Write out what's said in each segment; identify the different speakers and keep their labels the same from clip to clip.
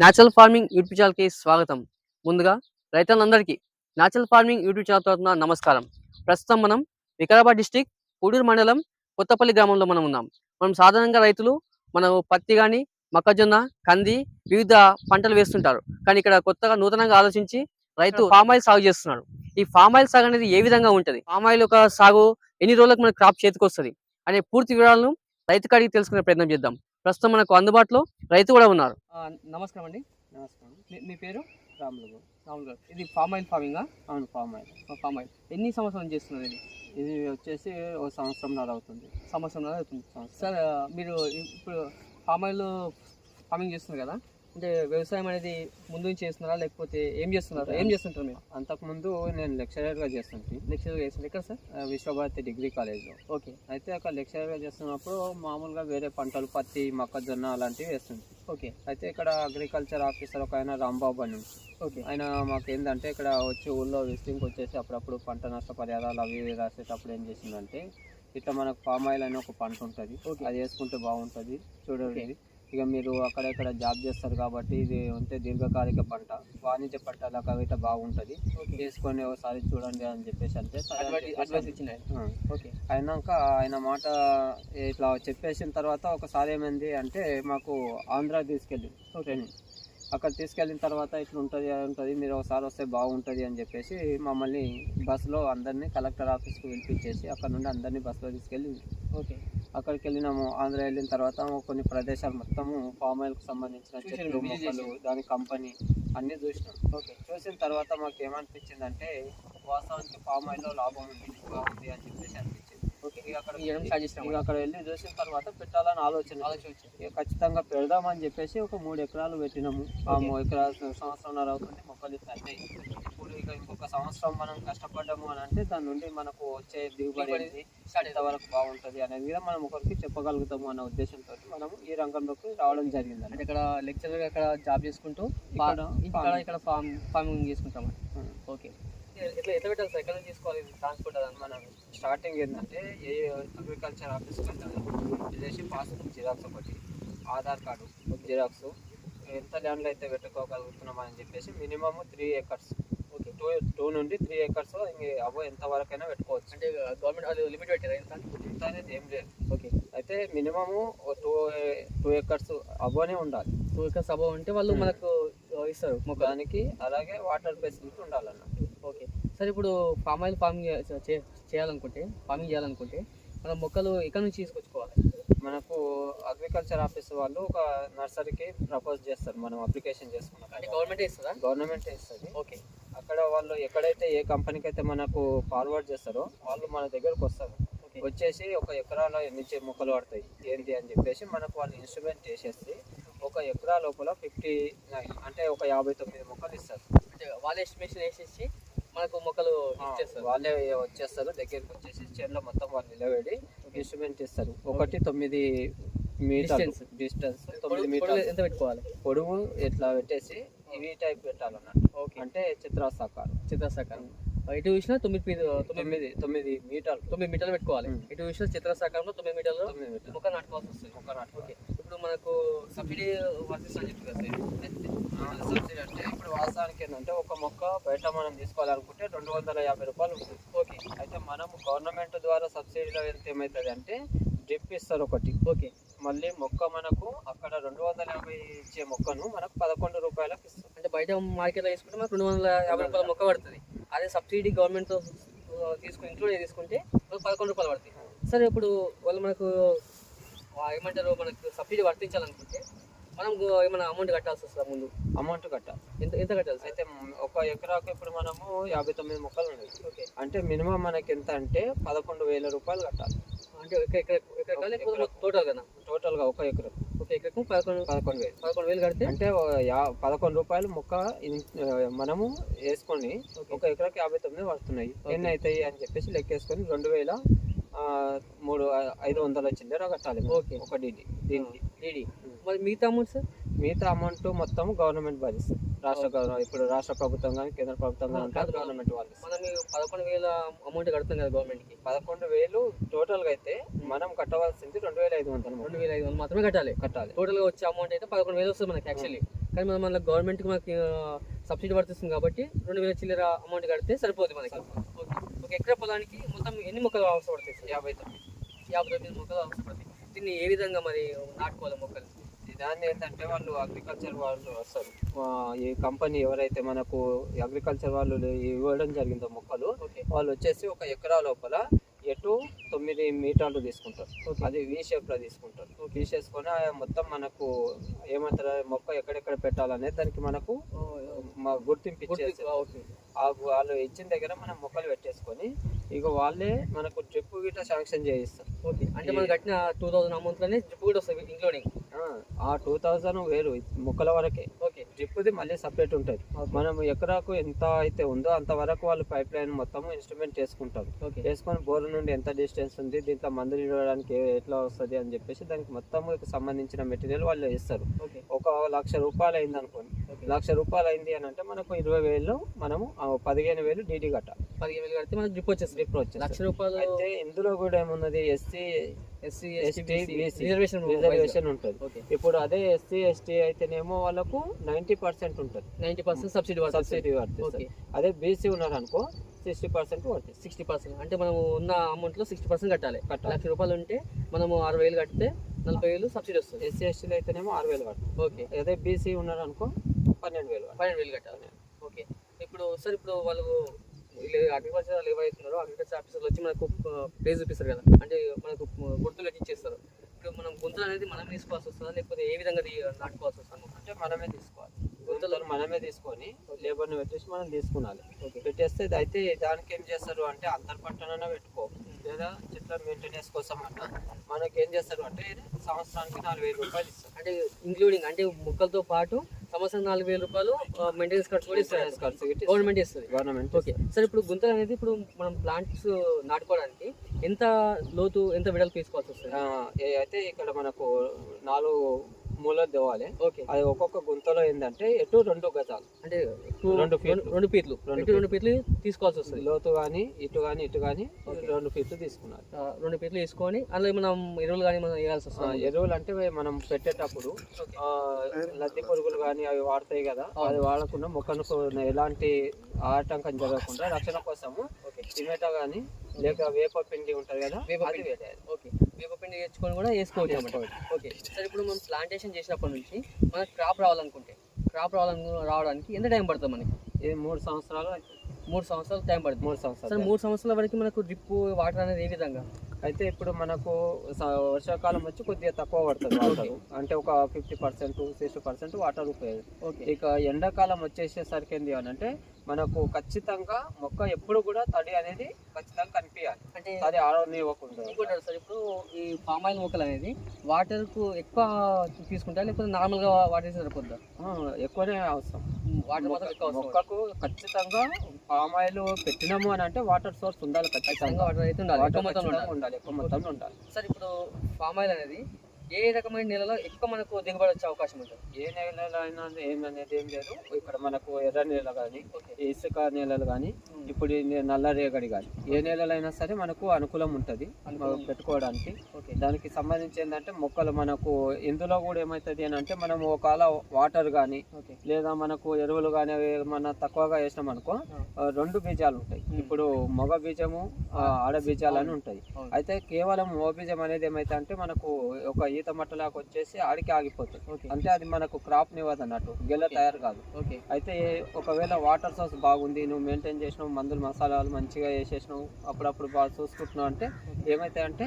Speaker 1: Natural farming YouTube ఛానల్కి స్వాగతం. ముందుగా రైతులందరికీ న్యాచురల్ ఫార్మింగ్ యూట్యూబ్ ఛానల్ తరఫున నమస్కారం. ప్రస్తుతం మనం వికారాబాద్ డిస్టిక్ కూడూరు మండలం కొత్తపల్లి గ్రామంలో మనం ఉన్నాం. మనం సాధారణంగా రైతులు మనం పత్తి కానీ మొక్కజొన్న కంది వివిధ పంటలు వేస్తుంటారు. కానీ ఇక్కడ కొత్తగా నూతనంగా ఆలోచించి రైతు ఫామ్ ఆయిల్ సాగు చేస్తున్నాడు. ఈ ఫామ్ ఆయిల్ సాగు అనేది ఏ విధంగా ఉంటది? ఫామ్ ఆయిల్ ఒక సాగు ఎన్ని రోజులకు మన క్రాప్ చేతికి వస్తుంది అనే పూర్తి వివరాలను రైతు కాడికి తెలుసుకునే ప్రయత్నం చేద్దాం. ప్రస్తుతం మనకు అందుబాటులో రైతు కూడా ఉన్నారు. నమస్కారం అండి.
Speaker 2: నమస్కారం.
Speaker 1: మీ పేరు?
Speaker 2: రాములు
Speaker 1: రాములు గారు. ఇది పామ్ ఆయిల్ ఫార్మింగ్?
Speaker 2: అవును ఫామ్ ఆయిల్.
Speaker 1: Palm oil. ఎన్ని సంవత్సరాలు చేస్తున్నారు ఇది?
Speaker 2: ఇది వచ్చేసి ఒక సంవత్సరం నాడు అవుతుంది.
Speaker 1: సంవత్సరం అవుతుంది.
Speaker 2: సంవత్సరం.
Speaker 1: సార్ మీరు ఇప్పుడు పామ్ ఆయిల్ ఫార్మింగ్ చేస్తున్నారు కదా? అంటే వ్యవసాయం అనేది ముందు నుంచి చేస్తున్నారా? లేకపోతే ఏం చేస్తున్నారు? ఏం చేస్తుంటారు మీరు?
Speaker 2: అంతకుముందు నేను లెక్చరర్గా చేస్తుంటే.
Speaker 1: లెక్చర్ చేస్తున్నారు ఎక్కడ సార్?
Speaker 2: విశ్వభారతి డిగ్రీ కాలేజ్లో.
Speaker 1: ఓకే.
Speaker 2: అయితే అక్కడ లెక్చరర్గా చేస్తున్నప్పుడు మామూలుగా వేరే పంటలు పత్తి మొక్కజొన్న అలాంటివి వేస్తుంది
Speaker 1: ఓకే.
Speaker 2: అయితే ఇక్కడ అగ్రికల్చర్ ఆఫీసర్ ఒక ఆయన రాంబాబు అని
Speaker 1: ఓకే.
Speaker 2: ఆయన మాకు ఏంటంటే ఇక్కడ వచ్చి ఊళ్ళో విజిటింగ్కి వచ్చేసి అప్పుడప్పుడు పంట నష్ట పరిహారాలు అవి రాసేటప్పుడు ఏం చేసిందంటే ఇట్లా మనకు పామ్ ఆయిల్ అని ఒక పంట ఉంటుంది. అది వేసుకుంటే బాగుంటుంది. చూడండి. ఇక మీరు అక్కడక్కడ జాబ్ చేస్తారు కాబట్టి ఇది ఉంటే దీర్ఘకాలిక పంట. వాణిజ్య పంటలకు అవి ఇట్లా బాగుంటుంది.
Speaker 1: ఓకే.
Speaker 2: తీసుకొని ఒకసారి చూడండి అని చెప్పేసి అంటే
Speaker 1: అడ్వైస్ ఇచ్చిన. ఓకే.
Speaker 2: అయినాక ఆయన మాట ఇట్లా చెప్పేసిన తర్వాత ఒకసారి ఏమైంది అంటే మాకు ఆంధ్ర తీసుకెళ్ళి ట్రైనింగ్ అక్కడ తీసుకెళ్ళిన తర్వాత ఇట్లా ఉంటుంది ఉంటుంది మీరు ఒకసారి వస్తే బాగుంటుంది అని చెప్పేసి మమ్మల్ని బస్సులో అందరినీ కలెక్టర్ ఆఫీస్కి పిలిపించేసి అక్కడ నుండి అందరినీ బస్సులో తీసుకెళ్ళి
Speaker 1: ఓకే.
Speaker 2: అక్కడికి వెళ్ళినాము. ఆంధ్ర వెళ్ళిన తర్వాత కొన్ని ప్రదేశాలు మొత్తము పామ్ ఆయిల్కి సంబంధించిన చెట్లు మొక్కలు. దాని కంపెనీ అన్నీ చూసినాం.
Speaker 1: ఓకే.
Speaker 2: చూసిన తర్వాత మాకు ఏమనిపించింది అంటే వాస్తవానికి పామ్ ఆయిల్లో లాభం ఉంది బాగుంది అని చెప్పేసి అనిపించింది.
Speaker 1: ఇవ్వడం
Speaker 2: అక్కడ వెళ్ళి చూసిన తర్వాత పెట్టాలని ఆలోచన
Speaker 1: ఆలోచన వచ్చింది
Speaker 2: ఖచ్చితంగా పెడదామని చెప్పేసి ఒక మూడు ఎకరాలు పెట్టినాము ఆ. మూడు ఎకరాలు సంవత్సరంన్నర అవుతుంది మొక్కలు ఇస్తాయి ఇప్పుడు ఇక ఇంకొక సంవత్సరం మనం కష్టపడ్డాము అని అంటే దాని నుండి మనకు వచ్చే దిగుబడి ఎంతవరకు బాగుంటుంది అనేది కూడా మనం ఒకరికి చెప్పగలుగుతాము అన్న ఉద్దేశంతో మనం ఈ రంగంలోకి రావడం జరిగింది
Speaker 1: అంటే ఇక్కడ లెక్చరర్ అక్కడ జాబ్ చేసుకుంటూ
Speaker 2: ఇక్కడ
Speaker 1: ఇక్కడ. ఇక్కడ ఫార్మ్ ఫార్మింగ్ చేసుకుంటాం. ఓకే ఎట్లా ఎట్లా పెట్టాలి ఎక్కడ నుంచి తీసుకోవాలి ట్రాన్స్పోర్ట్ అదని
Speaker 2: మనం స్టార్టింగ్ ఏంటంటే ఏ అగ్రికల్చర్ ఆఫీస్కి వెళ్ళాలి విదేశీ పాస్బుక్ జిరాక్స్ ఒకటి ఆధార్ కార్డు జిరాక్స్. ఎంత ల్యాండ్లో అయితే పెట్టుకోగలుగుతున్నాం అని చెప్పేసి minimum three acres
Speaker 1: okay
Speaker 2: two two నుండి త్రీ ఏకర్స్ అవ్వ ఎంత వరకైనా పెట్టుకోవచ్చు.
Speaker 1: అంటే గవర్నమెంట్ వాళ్ళు లిమిట్ పెట్టారా ఎంత
Speaker 2: ఇంత అనేది ఏం లేదు.
Speaker 1: ఓకే.
Speaker 2: అయితే మినిమము టూ టూ ఏకర్స్ అవ్వనే ఉండాలి.
Speaker 1: టూ ఎకర్స్ సభ ఉంటే వాళ్ళు
Speaker 2: Hmm.
Speaker 1: మనకు ఇస్తారు
Speaker 2: దానికి అలాగే వాటర్ ఫెసిలిటీ ఉండాలన్నట్టు
Speaker 1: ఓకే. సరే ఇప్పుడు పామ్ ఆయిల్ ఫార్మింగ్ చేయాలనుకుంటే ఫార్మింగ్ చేయాలనుకుంటే మనం మొక్కలు ఎక్కడ నుంచి తీసుకొచ్చుకోవాలి?
Speaker 2: మనకు అగ్రికల్చర్ ఆఫీస్ వాళ్ళు ఒక నర్సరీకి ప్రపోజ్ చేస్తారు. మనం అప్లికేషన్
Speaker 1: అంటే
Speaker 2: చేసుకున్నాం
Speaker 1: గవర్నమెంట్ ఇస్తుందా?
Speaker 2: గవర్నమెంట్ ఇస్తుంది.
Speaker 1: ఓకే.
Speaker 2: అక్కడ వాళ్ళు ఎక్కడైతే ఏ కంపెనీకి అయితే మనకు ఫార్వర్డ్ చేస్తారో వాళ్ళు మన దగ్గరకు వస్తారు. వచ్చేసి ఒక ఎకరాలో ఎన్ని మొక్కలు పడతాయి? ఏంటి అని చెప్పేసి మనకు వాళ్ళు ఇన్స్ట్రుమెంట్ చేసేసి ఒక ఎకరా లోపల ఫిఫ్టీ అంటే ఒక యాభై తొమ్మిది మొక్కలు ఇస్తారు.
Speaker 1: అంటే వాళ్ళ ఎస్టిమేషన్ వేసేసి మనకు మొక్కలు ఇచ్చేస్తారు.
Speaker 2: వాళ్ళే వచ్చేస్తారు. దగ్గరికి వచ్చేసి చేనులో మొత్తం వాళ్ళు నిలబెడి ఇన్స్ట్రుమెంట్ ఇస్తారు. ఒకటి తొమ్మిది మీటర్
Speaker 1: Distance.
Speaker 2: డిస్టెన్స్. తొమ్మిది మీటర్లు.
Speaker 1: ఎంత పెట్టుకోవాలి?
Speaker 2: పొడుగు ఇట్లా పెట్టేసి ఇవి టైప్ పెట్టాలన్నట్టు
Speaker 1: ఓకే.
Speaker 2: అంటే చిత్రాసాకారం.
Speaker 1: చిత్రసాకారం. ఎటు చూసినా తొమ్మిది తొమ్మిది
Speaker 2: తొమ్మిది మీటర్లు.
Speaker 1: తొమ్మిది మీటర్లు పెట్టుకోవాలి. ఎటు చూసినా చిత్రసాకారంలో తొమ్మిది మీటర్లు మొక్క నాటుకోవాల్సి వస్తుంది.
Speaker 2: ఒక నాటు
Speaker 1: ఓకే. ఇప్పుడు మనకు సబ్సిడీ వర్తిస్తుందని చెప్పి కదా
Speaker 2: సబ్సిడీ అంటే వాస్తవానికి ఏంటంటే ఒక మొక్క బయట మనం తీసుకోవాలనుకుంటే రెండు వందల యాభై రూపాయలు ఉంటుంది.
Speaker 1: ఓకే
Speaker 2: అయితే మనం గవర్నమెంట్ ద్వారా సబ్సిడీలో వెళ్తే ఏమవుతుంది అంటే డ్రిప్ ఇస్తారు ఒకటి.
Speaker 1: ఓకే
Speaker 2: మళ్ళీ మొక్క మనకు అక్కడ రెండు వందల యాభై ఇచ్చే మొక్కను మనకు పదకొండు రూపాయలకు ఇస్తారు.
Speaker 1: అంటే బయట మార్కెట్లో తీసుకుంటే మనకు రెండు వందల యాభై రూపాయల మొక్క పడుతుంది. అదే సబ్సిడీ గవర్నమెంట్తో తీసుకుని ఇంక్లూడ్ తీసుకుంటే పదకొండు రూపాయలు పడుతుంది. సరే ఇప్పుడు వాళ్ళు మనకు ఏమంటారు మనకు సబ్సిడీ వర్తించాలనుకుంటే మనం ఏమైనా అమౌంట్ కట్టాల్సి వస్తుందా ముందు?
Speaker 2: అమౌంట్ కట్టాలి.
Speaker 1: ఎంత ఎంత కట్టాలి సార్
Speaker 2: అయితే ఒక ఎకరాకు ఇప్పుడు మనము యాభై తొమ్మిది మొక్కలు ఉన్నాయి.
Speaker 1: ఓకే.
Speaker 2: అంటే మినిమం మనకి ఎంత అంటే పదకొండు వేల రూపాయలు కట్టాలి.
Speaker 1: అంటే లేకపోతే టోటల్ కదా
Speaker 2: టోటల్గా ఒక ఎకరం.
Speaker 1: ఒక ఎకరకు పదకొండు
Speaker 2: పదకొండు వేలు.
Speaker 1: పదకొండు వేలు కడితే?
Speaker 2: అంటే యా- పదకొండు రూపాయలు మొక్క మనము వేసుకొని ఒక ఎకరాకి యాభై తొమ్మిది పడుతున్నాయి ఎన్ని అవుతాయి అని చెప్పేసి లెక్కేసుకొని రెండు వేల మూడు ఐదు వందల చిల్లర కట్టాలి
Speaker 1: ఓకే.
Speaker 2: ఒక డీడీ దీనికి
Speaker 1: డీడీ మరి మిగతా అమౌంట్ సార్?
Speaker 2: మిగతా అమౌంట్ మొత్తం గవర్నమెంట్ భరిస్తుంది రాష్ట్ర గవర్నమెంట్ ఇప్పుడు రాష్ట్ర ప్రభుత్వం కానీ కేంద్ర ప్రభుత్వం కానీ
Speaker 1: కాదు,
Speaker 2: గవర్నమెంట్ వాళ్ళు.
Speaker 1: మనం పదకొండు వేల అమౌంట్ కడుతుంది కదా గవర్నమెంట్కి?
Speaker 2: పదకొండు వేలు టోటల్గా అయితే మనం కట్టవలసింది రెండు వేల ఐదు వందలు
Speaker 1: రెండు వేల ఐదు వందలు మాత్రమే కట్టాలి.
Speaker 2: కట్టాలి.
Speaker 1: టోటల్గా వచ్చే అమౌంట్ అయితే పదకొండు వేలు వస్తుంది మనకి యాక్చువల్లీ. కానీ మనం మళ్ళీ గవర్నమెంట్కి మనకి సబ్సిడీ వర్తిస్తుంది కాబట్టి రెండు వేల చిల్లర అమౌంట్ కడితే సరిపోతుంది మనకి. ఓకే. ఒక ఎకరా పొలానికి మొత్తం ఎన్ని మొక్కలు అవసరం పడతాయి సార్?
Speaker 2: యాభై తొమ్మిది.
Speaker 1: యాభై తొమ్మిది మొక్కలు అవసరం పడతాయి దీన్ని ఏ విధంగా మరి నాటుకోవాలి మొక్కలు?
Speaker 2: దాన్ని ఏంటంటే వాళ్ళు అగ్రికల్చర్ వాళ్ళు వస్తారు. ఈ కంపెనీ ఎవరైతే మనకు అగ్రికల్చర్ వాళ్ళు ఇవ్వడం జరిగిందో మొక్కలు వాళ్ళు వచ్చేసి ఒక ఎకరా లోపల ఎటు తొమ్మిది మీటర్లు తీసుకుంటారు. అది వి షేప్లో తీసుకుంటారు. తీసేసుకొని మొత్తం మనకు ఏమంటారు మొక్క ఎక్కడెక్కడ పెట్టాలనేది దానికి మనకు మా గుర్తింపు ఇచ్చేసి ఆ వాళ్ళు ఇచ్చిన దగ్గర మనం మొక్కలు పెట్టేసుకొని ఇక వాళ్ళే మనకు డ్రిప్ గిట్ట శాంక్షన్ చేయిస్తారు.
Speaker 1: ఓకే. అంటే మనం కట్టిన టూ థౌసండ్ అమౌంట్లోనే డ్రిప్ కూడా వస్తుంది ఇంక్లూడింగ్
Speaker 2: ఆ, టూ థౌజండ్ వేరు మొక్కల వరకే.
Speaker 1: ఓకే.
Speaker 2: డ్రిప్ది మళ్ళీ సపరేట్ ఉంటుంది. మనం ఎకరాకు ఎంత అయితే ఉందో అంతవరకు వాళ్ళు పైప్ లైన్ మొత్తం ఇన్స్ట్రుమెంట్ చేసుకుంటారు.
Speaker 1: ఓకే.
Speaker 2: వేసుకొని బోర్ నుండి ఎంత డిస్టెన్స్ ఉంది దీంట్లో మందులు ఇవ్వడానికి ఎట్లా వస్తుంది అని చెప్పేసి దానికి మొత్తం సంబంధించిన మెటీరియల్ వాళ్ళు ఇస్తారు.
Speaker 1: ఓకే.
Speaker 2: ఒక లక్ష రూపాయలు అయింది అనుకోండి. లక్ష రూపాయలు అయింది అని అంటే మనకు ఇరవై వేలు మనము పదిహేను వేలు డీడీ కట్టాలి.
Speaker 1: పదిహేను వేలు కడితే మనకి డ్రిప్ వచ్చేస్తుంది.
Speaker 2: డ్రిప్ వచ్చేసి
Speaker 1: లక్ష రూపాయలు
Speaker 2: అయితే ఇందులో కూడా ఏమున్నది? SC
Speaker 1: SC
Speaker 2: ST
Speaker 1: ST reservation
Speaker 2: reservation ఉంటుంది. ఇప్పుడు అదే ఎస్సీ ఎస్టీ అయితేనేమో వాళ్ళకు నైంటీ పర్సెంట్ ఉంటుంది.
Speaker 1: నైంటీ పర్సెంట్ సబ్సిడీ
Speaker 2: సబ్సిడీ పడుతుంది అదే బీసీ ఉన్నారనుకో సిక్స్టీ పర్సెంట్ పడుతుంది.
Speaker 1: Sixty percent. అంటే మనము ఉన్న అమౌంట్లో సిక్స్టీ పర్సెంట్ కట్టాలి. లక్ష రూపాయలు ఉంటే మనము అరవై వేలు కడితే నలభై వేలు సబ్సిడీ వస్తుంది.
Speaker 2: ఎస్సీ ఎస్టీలు అయితేనేమో ఆరు వేలు పడుతుంది.
Speaker 1: ఓకే.
Speaker 2: అదే బీసీ ఉన్నారనుకో పన్నెండు వేలు.
Speaker 1: పన్నెండు వేలు కట్టాలి. ఓకే. ఇప్పుడు సార్ ఇప్పుడు వాళ్ళు అగ్రికల్చర్ ఏవైతున్నారో అగ్రికల్చర్ ఆఫీసర్లు వచ్చి మనకు ప్లేస్ చూపిస్తారు కదా. అంటే మనకు గుర్తులు ఇచ్చేస్తారు. ఇప్పుడు మనం గుంతలు అనేది మనం తీసుకోవాల్సి వస్తుందా? లేకపోతే ఏ విధంగా నాటుకోవాల్సి వస్తుంది?
Speaker 2: అంటే మనమే తీసుకోవాలి. గుంతలు మనమే తీసుకొని లేబర్ని పెట్టేసి మనం తీసుకున్నాలి పెట్టేస్తే అయితే దానికి ఏం చేస్తారు అంటే అంతర్పట్టనైనా పెట్టుకో. లేదా చెట్ల మెయింటెనెన్స్ కోసం అన్న మనకి ఏం చేస్తారు అంటే సంవత్సరానికి నాలుగు వేలు రూపాయలు ఇస్తారు.
Speaker 1: అంటే ఇంక్లూడింగ్ అంటే మొక్కలతో పాటు సంవత్సరం నాలుగు వేల రూపాయలు మెయింటెనెన్స్ ఖర్చు కూడా ఇస్తారు.
Speaker 2: ఖర్చు
Speaker 1: గవర్నమెంట్ ఇస్తుంది.
Speaker 2: గవర్నమెంట్
Speaker 1: ఓకే సార్ ఇప్పుడు గుంతలు అనేది ఇప్పుడు మనం ప్లాంట్స్ నాటుకోవడానికి ఎంత లోతు ఎంత వెడల్పు తీసుకోవాల్సి వస్తుంది?
Speaker 2: అయితే ఇక్కడ మనకు నాలుగు మూలలు తేవాలి.
Speaker 1: ఓకే.
Speaker 2: అది ఒక్కొక్క గుంతలో ఏంటంటే ఎటు రెండు గజాలు.
Speaker 1: అంటే two-
Speaker 2: రెండు ఫీట్లు.
Speaker 1: రెండు పీట్లు
Speaker 2: రెండు
Speaker 1: రెండు పీట్లు తీసుకోవాల్సి వస్తుంది.
Speaker 2: లోతు కానీ ఇటు కానీ ఇటు కానీ. రెండు ఫీట్లు తీసుకున్నారు.
Speaker 1: రెండు పీట్లు తీసుకొని అందులో మనం ఎరువులు కానీ మనం వేయాల్సి వస్తుంది?
Speaker 2: ఎరువులు అంటే మనం పెట్టేటప్పుడు లద్దె పురుగులు కానీ అవి వాడతాయి కదా. అది వాడకుండా మొక్కను ఎలాంటి ఆటంకం జరగకుండా రక్షణ కోసము
Speaker 1: ఓకే.
Speaker 2: టమాటా కానీ లేక వేప పిండి ఉంటది కదా
Speaker 1: వేప పిండి.
Speaker 2: వేయాలి.
Speaker 1: ఓకే. వేప పిండి తెచ్చుకొని కూడా వేసుకోవచ్చు అన్నమాట. ఓకే. సార్ ఇప్పుడు మనం ప్లాంటేషన్ చేసినప్పటి నుంచి మనకి క్రాప్ రావాలనుకుంటే క్రాప్ రావాలను రావడానికి ఎంత టైం పడుతుంది మనకి?
Speaker 2: ఇది మూడు సంవత్సరాలు.
Speaker 1: మూడు సంవత్సరాలు టైం పడుతుంది.
Speaker 2: మూడు
Speaker 1: సార్
Speaker 2: సంవత్సరాలు
Speaker 1: మూడు సంవత్సరాల వరకు మనకు డ్రిప్ వాటర్ అనేది ఏ విధంగా?
Speaker 2: అయితే ఇప్పుడు మనకు వర్షాకాలం వచ్చి కొద్దిగా తక్కువ పడుతుంది వాటర్ అంటే ఒక fifty percent sixty percent water ఉపయోగం.
Speaker 1: ఓకే.
Speaker 2: ఇక ఎండాకాలం వచ్చేసేసరికి ఏంటి అని అంటే మనకు ఖచ్చితంగా మొక్క ఎప్పుడు కూడా తడి అనేది ఖచ్చితంగా కనిపించాలి.
Speaker 1: అంటే
Speaker 2: తడి ఆడనివ్వకుండా
Speaker 1: ఇంకోటి సార్ ఇప్పుడు ఈ పామ్ ఆయిల్ మొక్కలు అనేది వాటర్కు ఎక్కువ తీసుకుంటా లేకపోతే నార్మల్గా వాటర్ సరిపోద్దా
Speaker 2: ఎక్కువనే అవసరం.
Speaker 1: వాటర్ మాత్రం
Speaker 2: మొక్కకు ఖచ్చితంగా పామ్ ఆయిల్ పెట్టినాము అని అంటే వాటర్ సోర్స్ ఉండాలి
Speaker 1: ఖచ్చితంగా. వాటర్ అయితే ఉండాలి. ఎక్కువ మొత్తంలో ఉండాలి. సార్ ఇప్పుడు పామ్ ఆయిల్ అనేది ఏ రకమైన నేలలో ఎక్కువ మనకు దిగుబడి వచ్చే అవకాశం ఉంటుంది?
Speaker 2: ఏ నేలలో అయినా ఏమనేది ఏం లేదు. ఇక్కడ మనకు ఎర్ర నేల కానీ ఇసుక నేలలు కానీ ఇప్పుడు నల్ల రేగడి కానీ ఏ నేలలైనా సరే మనకు అనుకూలం ఉంటుంది. పెట్టుకోవడానికి. దానికి సంబంధించి ఏంటంటే మొక్కలు మనకు ఇందులో కూడా ఏమవుతుంది అని అంటే మనం ఒకవేళ వాటర్ కానీ లేదా మనకు ఎరువులు కానీ ఏమన్నా తక్కువగా వేసినాం అనుకో రెండు బీజాలు ఉంటాయి. ఇప్పుడు మగ బీజము ఆడ బీజాలు అని ఉంటాయి. అయితే కేవలం మగ బీజం అనేది ఏమైతే అంటే మనకు ఒక ఈత మట్టలాగా వచ్చేసి ఆడికి ఆగిపోతుంది.
Speaker 1: ఓకే.
Speaker 2: అంటే అది మనకు క్రాప్ నివ్వదు అన్నట్టు గెల తయారు కాదు.
Speaker 1: ఓకే.
Speaker 2: అయితే ఒకవేళ వాటర్ సోర్స్ బాగుంది నువ్వు మెయింటైన్ చేసినావు మందులు మసాలాలు మంచిగా వేసేసినావు అప్పుడప్పుడు బాగా చూసుకుంటున్నావు అంటే ఏమైతే అంటే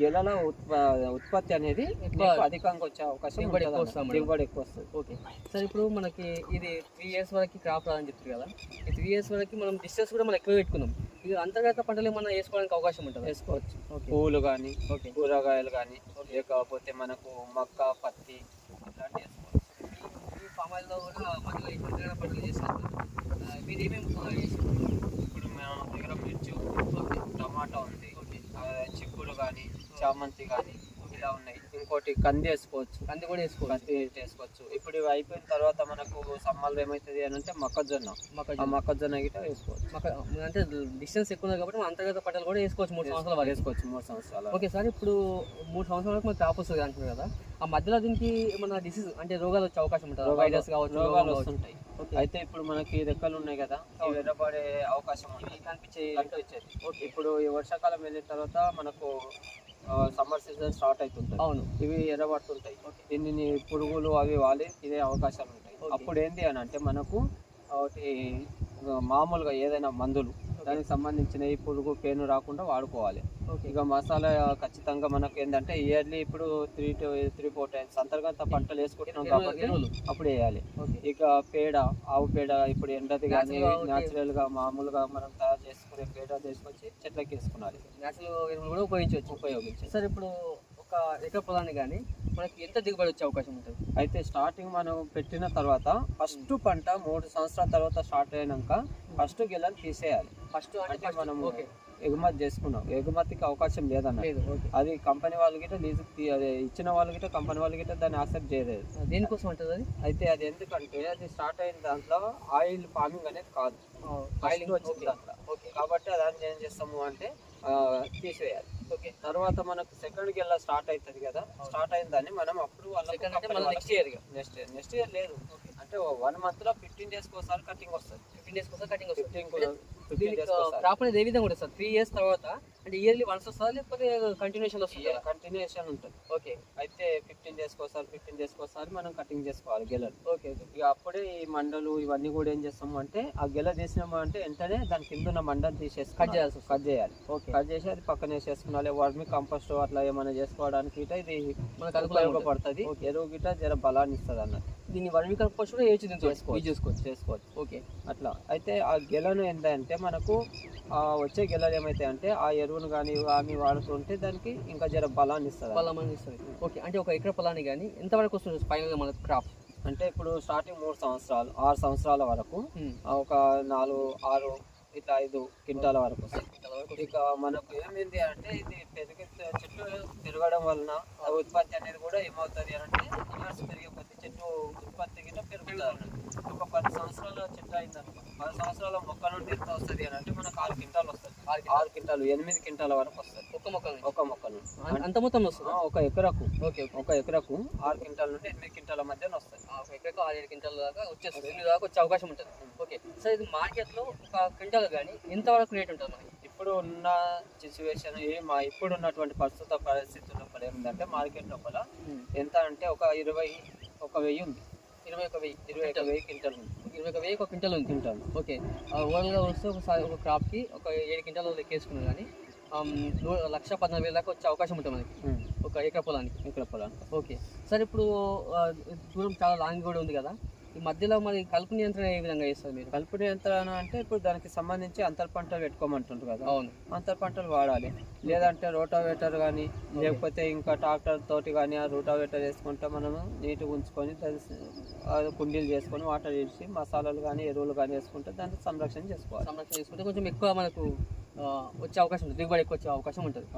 Speaker 2: గెలల ఉత్ప- ఉత్పత్తి అనేది
Speaker 1: ఎక్కువ-
Speaker 2: అధికంగా వచ్చే అవకాశం
Speaker 1: దిగుబడి ఎక్కువ. వస్తుంది.
Speaker 2: దిగుబడి ఎక్కువ వస్తుంది.
Speaker 1: ఓకే. సార్ ఇప్పుడు మనకి ఇది త్రీ ఇయర్స్ వరకు క్రాప్ రాదని చెప్తారు కదా. ఈ త్రీ ఇయర్స్ వరకు మనం డిస్టెన్స్ కూడా మనం ఎక్కువ పెట్టుకున్నాం. ఇది అంతర్గత పంటలు ఏమన్నా వేసుకోవడానికి అవకాశం ఉంటుంది?
Speaker 2: వేసుకోవచ్చు.
Speaker 1: ఓకే.
Speaker 2: పువ్వులు కానీ
Speaker 1: ఓకే.
Speaker 2: కూరగాయలు కానీ లేకపోతే మనకు మక్క పత్తి ఇట్లాంటివి వేసుకోవచ్చు.
Speaker 1: ఈ పామ్ ఆయిల్లో కూడా మధ్యలో ఈ అంతర్గత పంటలు చేస్తారు. మీరు ఏమేమి
Speaker 2: ఇప్పుడు మన దగ్గర మిర్చి
Speaker 1: ఓకే
Speaker 2: టమాటా ఉంది
Speaker 1: ఓకే
Speaker 2: ఆ, చిక్కుడు కానీ చామంతి కానీ ఇలా ఉన్నాయి. ఇంకోటి కంది వేసుకోవచ్చు.
Speaker 1: కంది కూడా వేసుకోవచ్చు.
Speaker 2: కంది వేసుకోవచ్చు. ఇప్పుడు ఇవి అయిపోయిన తర్వాత మనకు సమ్మర్లో ఏమవుతుంది అని అంటే మొక్కజొన్న.
Speaker 1: మొక్కజొన్న.
Speaker 2: మొక్కజొన్న గిట్ట వేసుకోవచ్చు.
Speaker 1: మొక్క అంటే డిస్టెన్స్ ఎక్కువ ఉంది కాబట్టి మనం అంతర్గత పంటలు కూడా వేసుకోవచ్చు మూడు సంవత్సరాల వరకు.
Speaker 2: వేసుకోవచ్చు మూడు సంవత్సరాలు
Speaker 1: ఓకే సార్ ఇప్పుడు మూడు సంవత్సరాల వరకు మనకు క్రాప్ వస్తుంది అంటున్నారు కదా. ఆ మధ్యలో దీనికి ఏమన్నా డిసీజ్ అంటే రోగాలు వచ్చే అవకాశం ఉంటుంది? వైరస్ కావచ్చు
Speaker 2: రోగాలు. వస్తుంటాయి. అయితే ఇప్పుడు మనకి రెక్కలు ఉన్నాయి కదా ఇవి ఎర్రబడే అవకాశం ఉంది.
Speaker 1: కనిపించే
Speaker 2: కనిపించేది. ఇప్పుడు ఈ వర్షాకాలం వెళ్ళిన తర్వాత మనకు సమ్మర్ సీజన్ స్టార్ట్ అవుతుంటుంది
Speaker 1: అవును.
Speaker 2: ఇవి ఎర్రబడుతుంటాయి. దీనిని పురుగులు అవి వాలి తినే అవకాశాలు ఉంటాయి. అప్పుడు ఏంటి అని అంటే మనకు మామూలుగా ఏదైనా మందులు దానికి సంబంధించిన ఈ పురుగు పేను రాకుండా వాడుకోవాలి. ఇక మసాలా ఖచ్చితంగా మనకు ఏంటంటే ఇయర్లీ ఇప్పుడు three two three four times అంతర్గత పంటలు వేసుకుంటున్నాం కాబట్టి. అప్పుడు వేయాలి. ఇక పేడ ఆవు పేడ ఇప్పుడు ఎండది కానీ
Speaker 1: Natural గా ఒకటి-
Speaker 2: న్యాచురల్గా మామూలుగా మనం తయారు చేసుకునే పేడ తీసుకొచ్చి చెట్లకి వేసుకున్నాలి
Speaker 1: కూడా ఉపయోగించవచ్చు.
Speaker 2: ఉపయోగించి
Speaker 1: సార్ ఇప్పుడు ఒక ఎకర పొలాన్ని కానీ మనకి ఎంత దిగుబడి వచ్చే అవకాశం ఉంటుంది?
Speaker 2: అయితే స్టార్టింగ్ మనం పెట్టిన తర్వాత ఫస్ట్ పంట మూడు సంవత్సరాల తర్వాత స్టార్ట్ అయినాక ఫస్ట్ గెలని తీసేయాలి.
Speaker 1: ఫస్ట్
Speaker 2: అంటే మనం
Speaker 1: ఓకే
Speaker 2: ఎగుమతి చేసుకున్నాం. ఎగుమతికి అవకాశం లేదన్న అది కంపెనీ వాళ్ళు గిట్ట లీజు అదే ఇచ్చిన వాళ్ళు గిట్ట కంపెనీ వాళ్ళు గిట్ట దాన్ని యాక్సెప్ట్ చేయలేదు.
Speaker 1: దేనికోసం ఉంటుంది అది?
Speaker 2: అయితే అది ఎందుకంటే అది స్టార్ట్ అయిన దాంట్లో ఆయిల్ ఫార్మింగ్ అనేది కాదు. ఆయిలింగ్ వచ్చింది దాంట్లో.
Speaker 1: ఓకే
Speaker 2: కాబట్టి దాన్ని ఏం చేస్తాము అంటే తీసేయాలి. ఓకే తర్వాత మనకు సెకండ్కి వెళ్ళా స్టార్ట్ అవుతుంది కదా స్టార్ట్ అయిన దాన్ని మనం అప్పుడు
Speaker 1: అంటే మళ్ళీ next year ఇక.
Speaker 2: నెక్స్ట్ నెక్స్ట్ ఇయర్ లేదు. అంటే వన్ మంత్లో ఫిఫ్టీన్ డేస్ ఒకసారి కటింగ్ వస్తుంది.
Speaker 1: ఫిఫ్టీన్ డేస్ కోసం కటింగ్ వస్తుంది.
Speaker 2: ఫిఫ్టీన్ ఫిఫ్టీన్ డేస్
Speaker 1: క్రాప్ అనేది ఏ విధంగా ఉంటుంది సార్? త్రీ ఇయర్స్ తర్వాత అంటే ఇయర్లీ వన్స్ వస్తుందా లేకపోతే కంటిన్యూషన్ వస్తుంది?
Speaker 2: కంటిన్యూషన్ ఉంటుంది.
Speaker 1: ఓకే
Speaker 2: అయితే ఫిఫ్టీన్ డేస్ ఒకసారి ఫిఫ్టీన్ డేస్ ఒకసారి మనం కటింగ్ చేసుకోవాలి గెలలు.
Speaker 1: ఓకే
Speaker 2: ఇక అప్పుడే ఈ మండలు ఇవన్నీ కూడా ఏం చేస్తాము అంటే ఆ గెల తీసినాము అంటే వెంటనే దాని కింద ఉన్న మండలు తీసేసి
Speaker 1: కట్ చేయాల్సి.
Speaker 2: కట్ చేయాలి.
Speaker 1: ఓకే
Speaker 2: కట్ చేసి అది పక్కన వేసేసుకున్నాలి వర్మి కంపోస్ట్ అట్లా ఏమైనా చేసుకోవడానికి ఇది
Speaker 1: మనకు అనుకూలంగా
Speaker 2: ఎరువు గిట్ట జర బలాన్ని ఇస్తుంది అన్నట్టు
Speaker 1: దీన్ని వర్మి కంపోస్ట్ కూడా వేయచ్చు దీంతో.
Speaker 2: చేసుకోవచ్చు.
Speaker 1: చేసుకోవచ్చు
Speaker 2: చేసుకోవచ్చు.
Speaker 1: ఓకే
Speaker 2: అట్లా. అయితే ఆ గెలను ఏంటంటే మనకు వచ్చే గెలలు ఏమైతాయి అంటే ఆ ఎరువును కానీ కానీ వాడుతుంటే దానికి ఇంకా జర బలాన్ని ఇస్తుంది.
Speaker 1: బలం అనేది ఇస్తుంది. ఓకే అంటే ఒక ఎకర పొలాన్ని కానీ ఎంత వరకు వస్తుంది ఫైనల్గా మన క్రాప్?
Speaker 2: అంటే ఇప్పుడు స్టార్టింగ్ మూడు సంవత్సరాలు ఆరు సంవత్సరాల వరకు ఒక నాలుగు ఆరు ఇట్లా ఐదు క్వింటాల వరకు ఇక మనకు ఏమైంది అంటే ఇది పెరిగి చెట్టు పెరగడం వలన ఉత్పత్తి అనేది కూడా ఏమవుతుంది అని అంటే ఇయర్స్ పెరిగే కొద్ది చెట్టు ఉత్పత్తి పెరుగుతుంది అన్నట్టు. ఒక పది సంవత్సరాల చెట్టు అయిందనుకో పది సంవత్సరాల మొక్క నుండి ఎంత వస్తుంది అని అంటే మనకు ఆరు క్వింటాలు వస్తుంది. ఆరు క్వింటాలు. ఎనిమిది క్వింటాల వరకు వస్తుంది.
Speaker 1: ఒక్క మొక్క
Speaker 2: ఒక మొక్క నుండి.
Speaker 1: అంత మొత్తం వస్తుంది?
Speaker 2: ఒక ఎకరకు.
Speaker 1: ఓకే
Speaker 2: ఒక ఎకరకు ఆరు క్వింటాల నుండి ఎనిమిది క్వింటాల మధ్యన వస్తుంది.
Speaker 1: ఒక ఎకరకు ఆరు ఏడు క్వింటాల దాకా వచ్చేస్తుంది. ఎనిమిది దాకా వచ్చే అవకాశం ఉంటుంది. ఓకే. సార్ ఇది మార్కెట్లో ఒక క్వింటాల్ కానీ ఎంత వరకు రేట్ ఉంటుంది మనకి?
Speaker 2: ఇప్పుడు ఉన్న సిచ్యువేషన్ మా ఇప్పుడు ఉన్నటువంటి ప్రస్తుత పరిస్థితుల లోపల ఏముందంటే మార్కెట్ లోపల ఎంత అంటే ఒక ఇరవై ఒక వెయ్యి ఉంది.
Speaker 1: ఇరవై ఒక వెయ్యి
Speaker 2: ఇరవై ఒక వెయ్యి క్వింటల్ ఉంది.
Speaker 1: ఇరవై ఒక వెయ్యి ఒక క్వింటల్ ఉంది
Speaker 2: క్వింటల్.
Speaker 1: ఓకే. ఓవరాల్గా వస్తే ఒకసారి ఒక క్రాప్కి ఒక ఏడు క్వింటాలు లెక్కేసుకున్నాం కానీ లక్ష పద్నాలుగు వేల దాకా వచ్చే అవకాశం ఉంటుంది మనకి. ఒక ఎకర పొలానికి.
Speaker 2: ఇక్కడ పొలం
Speaker 1: ఓకే. సార్ ఇప్పుడు దూరం చాలా లాంగ్ కూడా ఉంది కదా. ఈ మధ్యలో మరి కలుపు నియంత్రణ ఏ విధంగా చేస్తారు మీరు?
Speaker 2: కలుపు నియంత్రణ అంటే ఇప్పుడు దానికి సంబంధించి అంతర్ పంటలు పెట్టుకోమంటుంటారు కదా.
Speaker 1: అవును.
Speaker 2: అంతర్ పంటలు వాడాలి. లేదంటే రోటావేటర్ కానీ లేకపోతే ఇంకా ట్రాక్టర్ తోటి కానీ ఆ రోటావేటర్ వేసుకుంటే మనము నీట్గా ఉంచుకొని కుండీలు చేసుకొని వాటర్ వేసి మసాలాలు కానీ ఎరువులు కానీ వేసుకుంటే దాన్ని సంరక్షణ చేసుకోవాలి.
Speaker 1: సంరక్షణ చేసుకుంటే కొంచెం ఎక్కువ మనకు వచ్చే అవకాశం ఉంటుంది. దిగుబడి ఎక్కువ వచ్చే అవకాశం ఉంటుంది.